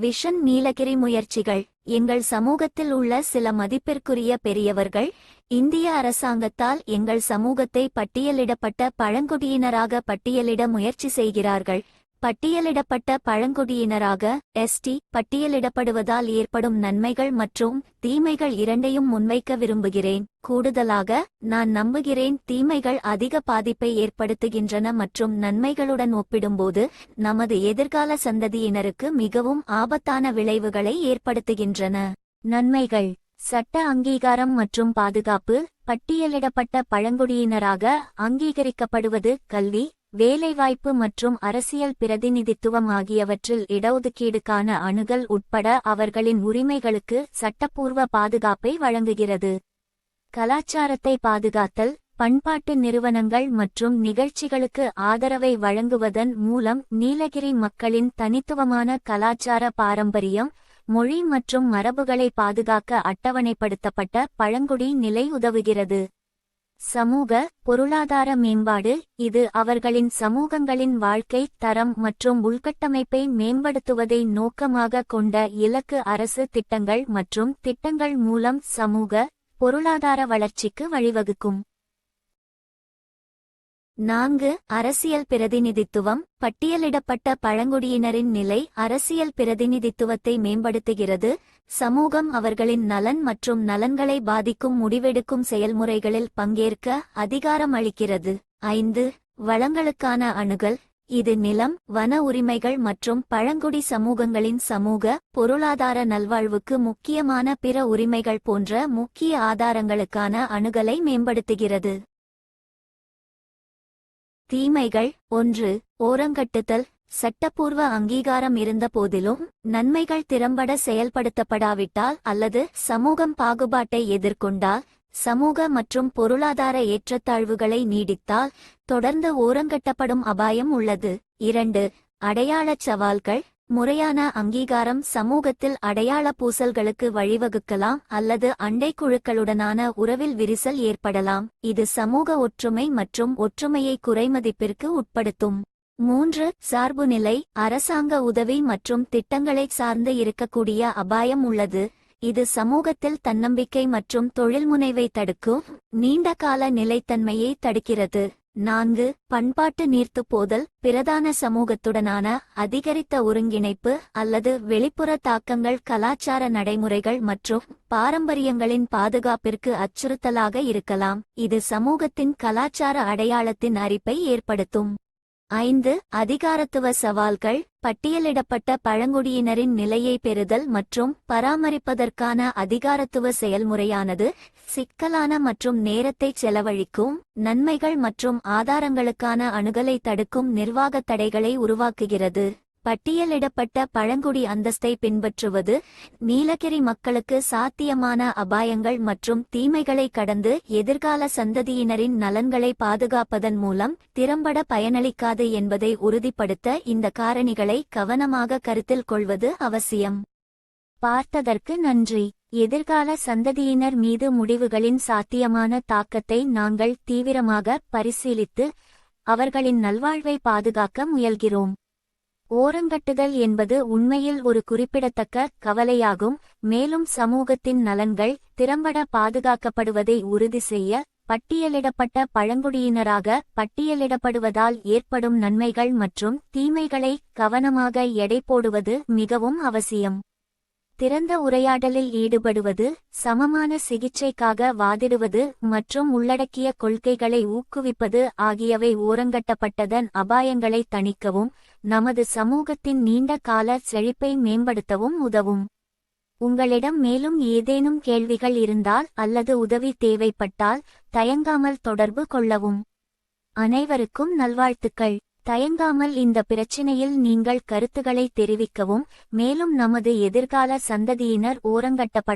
Vision Nilgiri முயற்சிகள். எங்கள் சமூகத்தில் உள்ள சில மதிப்பிற்குரிய பெரியவர்கள் இந்திய அரசாங்கத்தால் எங்கள் சமூகத்தை பட்டியலிடப்பட்ட பழங்குடியினராக பட்டியலிட முயற்சி செய்கிறார்கள். பட்டியலிடப்பட்ட பழங்குடியினராக எஸ்டி பட்டியலிடப்படுவதால் ஏற்படும் நன்மைகள் மற்றும் தீமைகள் இரண்டையும் முன்வைக்க விரும்புகிறேன். கூடுதலாக நான் நம்புகிறேன் தீமைகள் அதிக பாதிப்பை ஏற்படுத்துகின்றன மற்றும் நன்மைகளுடன் ஒப்பிடும்போது நமது எதிர்கால சந்ததியினருக்கு மிகவும் ஆபத்தான விளைவுகளை ஏற்படுத்துகின்றன. நன்மைகள். சட்ட அங்கீகாரம் மற்றும் பாதுகாப்பு. பட்டியலிடப்பட்ட பழங்குடியினராக அங்கீகரிக்கப்படுவது கல்வி வேலைவாய்ப்பு மற்றும் அரசியல் பிரதிநிதித்துவம் ஆகியவற்றில் இடஒதுக்கீடுக்கான அணுகல் உட்பட அவர்களின் உரிமைகளுக்கு சட்டப்பூர்வ பாதுகாப்பை வழங்குகிறது. கலாச்சாரத்தை பாதுகாத்தல் பண்பாட்டு நிறுவனங்கள் மற்றும் நிகழ்ச்சிகளுக்கு ஆதரவை வழங்குவதன் மூலம் நீலகிரி மக்களின் தனித்துவமான கலாச்சார பாரம்பரியம் மொழி மற்றும் மரபுகளை பாதுகாக்க அட்டவணைப்படுத்தப்பட்ட பழங்குடி நிலை உதவுகிறது. சமூக பொருளாதார மேம்பாடு இது அவர்களின் சமூகங்களின் வாழ்க்கை தரம் மற்றும் உள்கட்டமைப்பை மேம்படுத்துவதை நோக்கமாக கொண்ட இலக்கு அரசு திட்டங்கள் மற்றும் திட்டங்கள் மூலம் சமூக பொருளாதார வளர்ச்சிக்கு வழிவகுக்கும். நான்கு அரசியல் பிரதிநிதித்துவம் பட்டியலிடப்பட்ட பழங்குடியினரின் நிலை அரசியல் பிரதிநிதித்துவத்தை மேம்படுத்துகிறது சமூகம் அவர்களின் நலன் மற்றும் நலன்களை பாதிக்கும் முடிவெடுக்கும் செயல்முறைகளில் பங்கேற்க அதிகாரம் அளிக்கிறது ஐந்து வளங்களுக்கான அணுகல் இது நிலம் வன உரிமைகள் மற்றும் பழங்குடி சமூகங்களின் சமூக பொருளாதார நல்வாழ்வுக்கு முக்கியமான பிற உரிமைகள் போன்ற முக்கிய ஆதாரங்களுக்கான அணுகலை மேம்படுத்துகிறது. தீமைகள். ஒன்று ஓரங்கட்டுதல் சட்டப்பூர்வ அங்கீகாரம் இருந்த போதிலும் நன்மைகள் திறம்பட செயல்படுத்தப்படாவிட்டால் அல்லது சமூகம் பாகுபாட்டை எதிர்கொண்டால் சமூக மற்றும் பொருளாதார ஏற்றத்தாழ்வுகளை நீடித்தால் தொடர்ந்து ஓரங்கட்டப்படும் அபாயம் உள்ளது. இரண்டு அடையாளச் சவால்கள். முறையான அங்கீகாரம் சமூகத்தில் அடையாள பூசல்களுக்கு வழிவகுக்கலாம் அல்லது அண்டை குழுக்களுடனான உறவில் விரிசல் ஏற்படலாம். இது சமூக ஒற்றுமை மற்றும் ஒற்றுமையை குறைமதிப்பிற்கு உட்படுத்தும். மூன்று சார்புநிலை அரசாங்க உதவி மற்றும் திட்டங்களை சார்ந்து இருக்கக்கூடிய அபாயம் உள்ளது. இது சமூகத்தில் தன்னம்பிக்கை மற்றும் தொழில்முனைவை தடுக்கும் நீண்டகால நிலைத்தன்மையை தடுக்கிறது. நான்கு பண்பாட்டு நீர்த்துப்போதல் பிரதான சமூகத்துடனான அதிகரித்த ஒருங்கிணைப்பு அல்லது வெளிப்புற தாக்கங்கள் கலாச்சார நடைமுறைகள் மற்றும் பாரம்பரியங்களின் பாதுகாப்பிற்கு அச்சுறுத்தலாக இருக்கலாம். இது சமூகத்தின் கலாச்சார அடையாளத்தின் அரிப்பை ஏற்படுத்தும். ஐந்து அதிகாரத்துவ சவால்கள் பட்டியலிடப்பட்ட பழங்குடியினரின் நிலையை பெறுதல் மற்றும் பராமரிப்பதற்கான அதிகாரத்துவ செயல்முறையானது சிக்கலான மற்றும் நேரத்தை செலவழிக்கும் நன்மைகள் மற்றும் ஆதாரங்களுக்கான அணுகலை தடுக்கும் நிர்வாகத் தடைகளை உருவாக்குகிறது. பட்டியலிடப்பட்ட பழங்குடி அந்தஸ்தை பின்பற்றுவது நீலகிரி மக்களுக்கு சாத்தியமான அபாயங்கள் மற்றும் தீமைகளை கடந்து எதிர்கால சந்ததியினரின் நலன்களை பாதுகாப்பதன் மூலம் திறம்பட பயனளிக்காது என்பதை உறுதிப்படுத்த இந்த காரணிகளை கவனமாக கருத்தில் கொள்வது அவசியம். பார்த்ததற்கு நன்றி. எதிர்கால சந்ததியினர் மீது முடிவுகளின் சாத்தியமான தாக்கத்தை நாங்கள் தீவிரமாக பரிசீலித்து அவர்களின் நல்வாழ்வை பாதுகாக்க முயல்கிறோம். ஓரங்கட்டுதல் என்பது உண்மையில் ஒரு குறிப்பிடத்தக்க கவலையாகும் மேலும் சமூகத்தின் நலன்கள் திறம்பட பாதுகாக்கப்படுவதை உறுதி செய்ய பட்டியலிடப்பட்ட பழங்குடியினராக பட்டியலிடப்படுவதால் ஏற்படும் நன்மைகள் மற்றும் தீமைகளை கவனமாக எடை போடுவது மிகவும் அவசியம். திறந்த உரையாடலில் ஈடுபடுவது சமமான சிகிச்சைக்காக வாதிடுவது மற்றும் உள்ளடக்கிய கொள்கைகளை ஊக்குவிப்பது ஆகியவை ஓரங்கட்டப்பட்டதன் அபாயங்களை தணிக்கவும் நமது சமூகத்தின் நீண்ட கால செழிப்பை மேம்படுத்தவும் உதவும். உங்களிடம் மேலும் ஏதேனும் கேள்விகள் இருந்தால் அல்லது உதவி தேவைப்பட்டால் தயங்காமல் தொடர்பு கொள்ளவும். அனைவருக்கும் நல்வாழ்த்துக்கள். தயங்காமல் இந்த பிரச்சினையில் நீங்கள் கருத்துக்களை தெரிவிக்கவும் மேலும் நமது எதிர்கால சந்ததியினர் ஓரங்கட்டப்பட